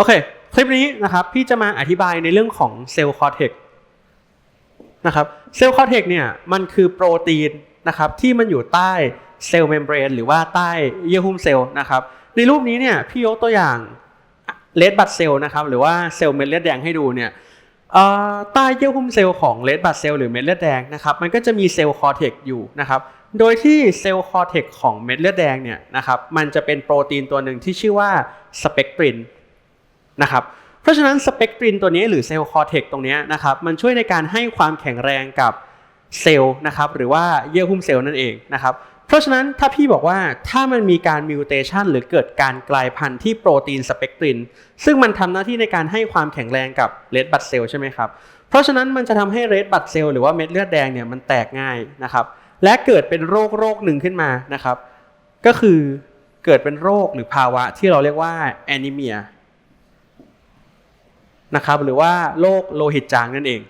โอเค คลิปนี้นะครับพี่จะมาอธิบายในเรื่องของเซลล์คอร์เทกนะครับเซลล์คอร์เทกเนี่ยมันคือโปรตีนนะครับที่มันอยู่ใต้เซลล์เมมเบรนหรือว่าใต้เยื่อหุ้มเซลล์นะครับในรูปนี้เนี่ยพี่ยกตัวอย่างเลดบัตเซลล์นะครับหรือว่าเซลล์เม็ดเลือดแดงให้ดูเนี่ยใต้เยื่อหุ้มเซลล์ของเลดบัตเซลล์หรือเม็ดเลือดแดงนะครับมันก็จะมีเซลล์คอร์เทกอยู่นะครับโดยที่เซลล์คอร์เทกของเม็ดเลือดแดงเนี่ยนะครับมันจะเป็นโปรตีนตัวหนึ่งที่ชื่อว่าสเปกตริน นะครับเพราะฉะนั้นสเปกตรินตัวนี้หรือเซลล์คอร์เทกตรงนี้นะครับมันช่วยในการให้ความแข็งแรงกับเซลล์นะครับหรือว่าเยื่อหุ้มเซลล์นั่นเองนะครับเพราะฉะนั้นถ้าพี่บอกว่าถ้ามันมีการมิวเทชันหรือเกิดการกลายพันธุ์ที่โปรตีนสเปกตริน ซึ่งมันทำหน้าที่ในการให้ความแข็งแรงกับเรดบัตเซลล์ใช่ไหมครับเพราะฉะนั้นมันจะทำให้เรดบัตเซลล์หรือว่าเม็ดเลือดแดงเนี่ยมันแตกง่ายนะครับและเกิดเป็นโรคโรคหนึ่งขึ้นมานะครับก็คือเกิดเป็นโรคหรือภาวะที่เราเรียกว่าแอนิเมีย นะครับหรือว่าโรคโลหิตจางนั่นเอง